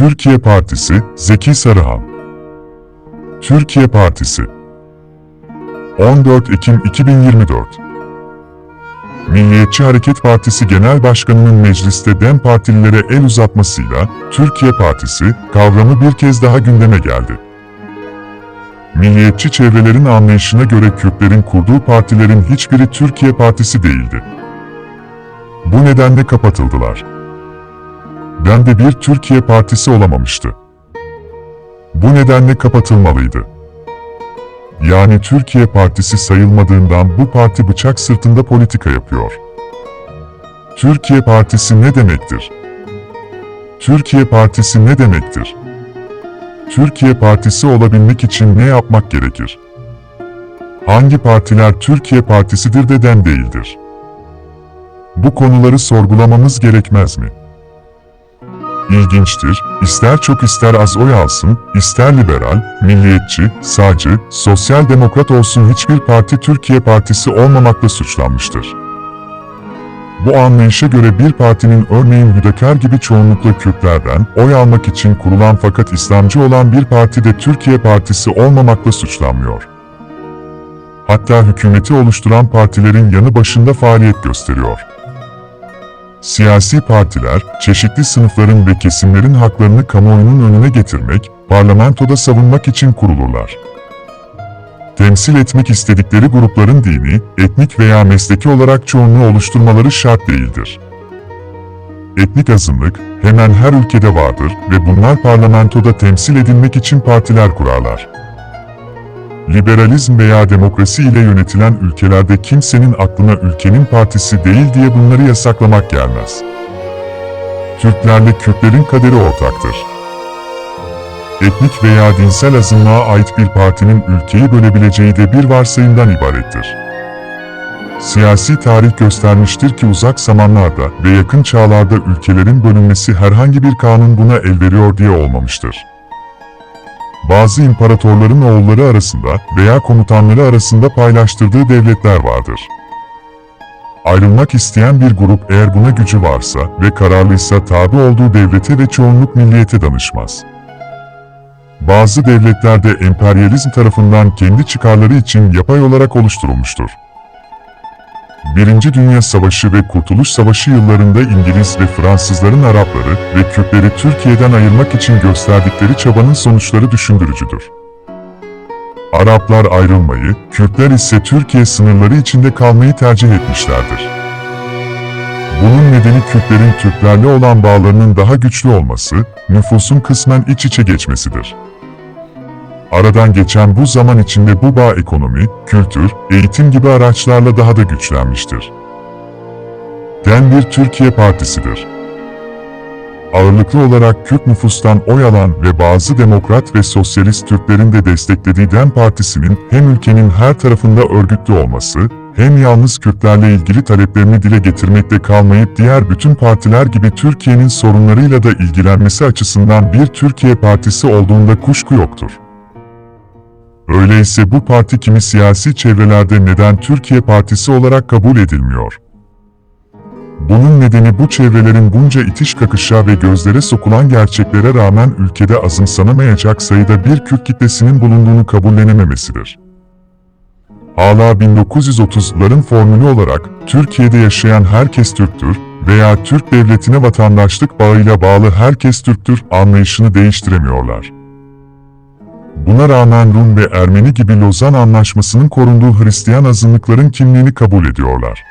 Türkiye Partisi, Zeki Sarıhan. Türkiye Partisi 14 Ekim 2024 Milliyetçi Hareket Partisi Genel Başkanı'nın mecliste DEM partililere el uzatmasıyla Türkiye Partisi kavramı bir kez daha gündeme geldi. Milliyetçi çevrelerin anlayışına göre Kürtlerin kurduğu partilerin hiçbiri Türkiye Partisi değildi. Bu nedenle kapatıldılar. DEM de bir Türkiye Partisi olamamıştı. Bu nedenle kapatılmalıydı. Yani Türkiye Partisi sayılmadığından bu parti bıçak sırtında politika yapıyor. Türkiye Partisi ne demektir? Türkiye Partisi ne demektir? Türkiye Partisi olabilmek için ne yapmak gerekir? Hangi partiler Türkiye Partisidir de dem değildir? Bu konuları sorgulamamız gerekmez mi? İlginçtir, ister çok ister az oy alsın, ister liberal, milliyetçi, sağcı, sosyal demokrat olsun hiçbir parti Türkiye Partisi olmamakla suçlanmıştır. Bu anlayışa göre bir partinin örneğin Hüdakar gibi çoğunlukla Kürtlerden oy almak için kurulan fakat İslamcı olan bir parti de Türkiye Partisi olmamakla suçlanmıyor. Hatta hükümeti oluşturan partilerin yanı başında faaliyet gösteriyor. Siyasi partiler, çeşitli sınıfların ve kesimlerin haklarını kamuoyunun önüne getirmek, parlamentoda savunmak için kurulurlar. Temsil etmek istedikleri grupların dini, etnik veya mesleki olarak çoğunluğu oluşturmaları şart değildir. Etnik azınlık, hemen her ülkede vardır ve bunlar parlamentoda temsil edilmek için partiler kurarlar. Liberalizm veya demokrasi ile yönetilen ülkelerde kimsenin aklına ülkenin partisi değil diye bunları yasaklamak gelmez. Türklerle Kürtlerin kaderi ortaktır. Etnik veya dinsel azınlığa ait bir partinin ülkeyi bölebileceği de bir varsayımdan ibarettir. Siyasi tarih göstermiştir ki uzak zamanlarda ve yakın çağlarda ülkelerin bölünmesi herhangi bir kanun buna el veriyor diye olmamıştır bazı imparatorların oğulları arasında veya komutanları arasında paylaştırdığı devletler vardır. Ayrılmak isteyen bir grup eğer buna gücü varsa ve kararlıysa tabi olduğu devlete ve çoğunluk milliyete danışmaz. Bazı devletlerde emperyalizm tarafından kendi çıkarları için yapay olarak oluşturulmuştur. Birinci Dünya Savaşı ve Kurtuluş Savaşı yıllarında İngiliz ve Fransızların Arapları ve Kürtleri Türkiye'den ayırmak için gösterdikleri çabanın sonuçları düşündürücüdür. Araplar ayrılmayı, Kürtler ise Türkiye sınırları içinde kalmayı tercih etmişlerdir. Bunun nedeni Kürtlerin Türklerle olan bağlarının daha güçlü olması, nüfusun kısmen iç içe geçmesidir. Aradan geçen bu zaman içinde bu bağ ekonomi, kültür, eğitim gibi araçlarla daha da güçlenmiştir. DEM bir Türkiye Partisidir. Ağırlıklı olarak Kürt nüfustan oy alan ve bazı demokrat ve sosyalist Türklerin de desteklediği DEM Partisi'nin hem ülkenin her tarafında örgütlü olması, hem yalnız Kürtlerle ilgili taleplerini dile getirmekte kalmayıp diğer bütün partiler gibi Türkiye'nin sorunlarıyla da ilgilenmesi açısından bir Türkiye Partisi olduğunda kuşku yoktur. Öyleyse bu parti kimi siyasi çevrelerde neden Türkiye Partisi olarak kabul edilmiyor? Bunun nedeni bu çevrelerin bunca itiş kakışa ve gözlere sokulan gerçeklere rağmen ülkede azımsanamayacak sayıda bir Kürt kitlesinin bulunduğunu kabullenememesidir. Hala 1930'ların formülü olarak Türkiye'de yaşayan herkes Türktür veya Türk devletine vatandaşlık bağıyla bağlı herkes Türktür anlayışını değiştiremiyorlar. Buna rağmen Rum ve Ermeni gibi Lozan Anlaşması'nın korunduğu Hristiyan azınlıkların kimliğini kabul ediyorlar.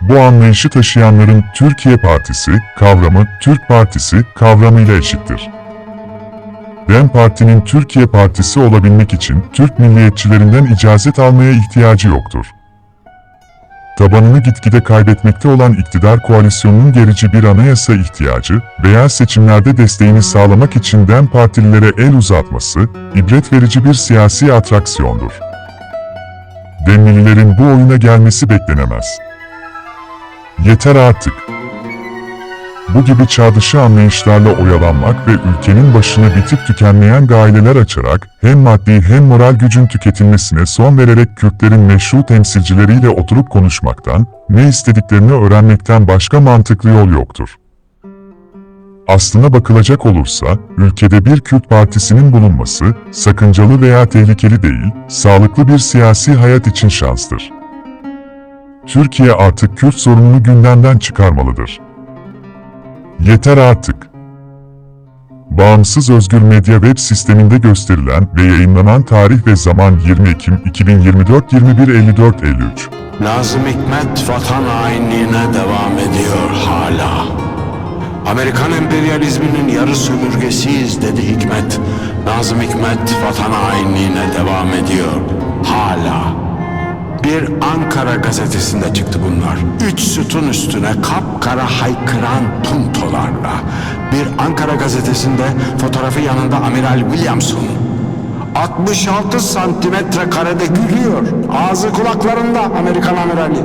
Bu anlayışı taşıyanların Türkiye Partisi kavramı Türk Partisi kavramıyla eşittir. DEM Parti'nin Türkiye Partisi olabilmek için Türk milliyetçilerinden icazet almaya ihtiyacı yoktur tabanını gitgide kaybetmekte olan iktidar koalisyonunun gerici bir anayasa ihtiyacı veya seçimlerde desteğini sağlamak için DEM partililere el uzatması, ibret verici bir siyasi atraksiyondur. Demlililerin bu oyuna gelmesi beklenemez. Yeter artık. Bu gibi çağdışı anlayışlarla oyalanmak ve ülkenin başına bitip tükenmeyen gaileler açarak hem maddi hem moral gücün tüketilmesine son vererek Kürtlerin meşru temsilcileriyle oturup konuşmaktan, ne istediklerini öğrenmekten başka mantıklı yol yoktur. Aslına bakılacak olursa, ülkede bir Kürt partisinin bulunması, sakıncalı veya tehlikeli değil, sağlıklı bir siyasi hayat için şanstır. Türkiye artık Kürt sorununu gündemden çıkarmalıdır. Yeter artık. Bağımsız Özgür Medya web sisteminde gösterilen ve yayınlanan tarih ve zaman 20 Ekim 2024 21.54.53. Nazım Hikmet vatan hainliğine devam ediyor hala. Amerikan emperyalizminin yarı sömürgesiyiz dedi Hikmet. Nazım Hikmet vatan hainliğine devam ediyor hala. Bir Ankara gazetesinde çıktı bunlar. Üç sütun üstüne kapkara haykıran puntolarla. Bir Ankara gazetesinde fotoğrafı yanında Amiral Williamson. 66 santimetre karede gülüyor. Ağzı kulaklarında Amerikan amirali.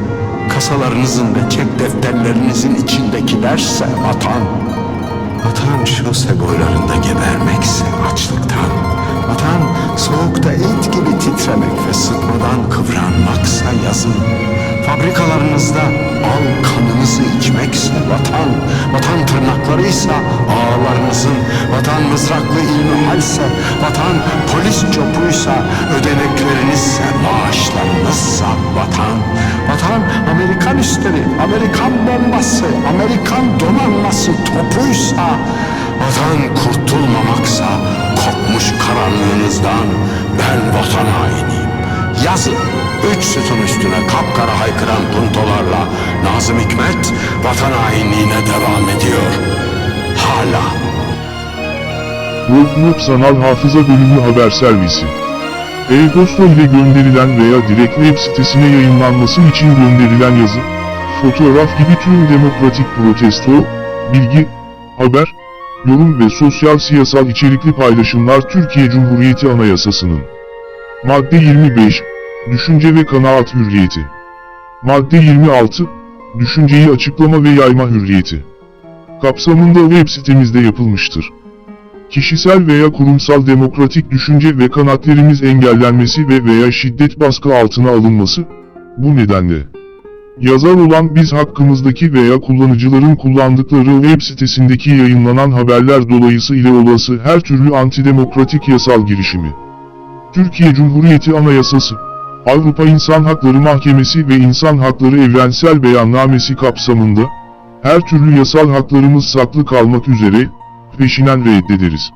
kasalarınızın ve çek defterlerinizin içindekilerse vatan. Vatan şose boylarında gebermekse açlıktan. Vatan soğukta et gibi titremek ve sıtmadan kıvranmaksa yazın. Fabrikalarınızda al kanınızı içmekse vatan, vatan tırnaklarıysa ağalarınızın, vatan mızraklı ilmihalse, vatan polis copuysa, ödeneklerinizse, maaşlarınızsa vatan, vatan Amerikan üstleri, Amerikan bombası, Amerikan donanması topuysa, vatan kurtulmamaksa, kopmuş karanlığınızdan ben vatan hainiyim. Yazın üç sütun üstüne kapkara haykıran puntolarla Nazım Hikmet vatan hainliğine devam ediyor. Hala. Workgroup Sanal Hafıza Bölümü Haber Servisi E-posta ile gönderilen veya direkt web sitesine yayınlanması için gönderilen yazı, fotoğraf gibi tüm demokratik protesto, bilgi, haber, yorum ve sosyal siyasal içerikli paylaşımlar Türkiye Cumhuriyeti Anayasası'nın Madde 25, Düşünce ve kanaat hürriyeti. Madde 26, Düşünceyi açıklama ve yayma hürriyeti. Kapsamında web sitemizde yapılmıştır. Kişisel veya kurumsal demokratik düşünce ve kanaatlerimiz engellenmesi ve veya şiddet baskı altına alınması, bu nedenle. Yazar olan biz hakkımızdaki veya kullanıcıların kullandıkları web sitesindeki yayınlanan haberler dolayısıyla olası her türlü antidemokratik yasal girişimi, Türkiye Cumhuriyeti Anayasası, Avrupa İnsan Hakları Mahkemesi ve İnsan Hakları Evrensel Beyannamesi kapsamında, her türlü yasal haklarımız saklı kalmak üzere, peşinen reddederiz.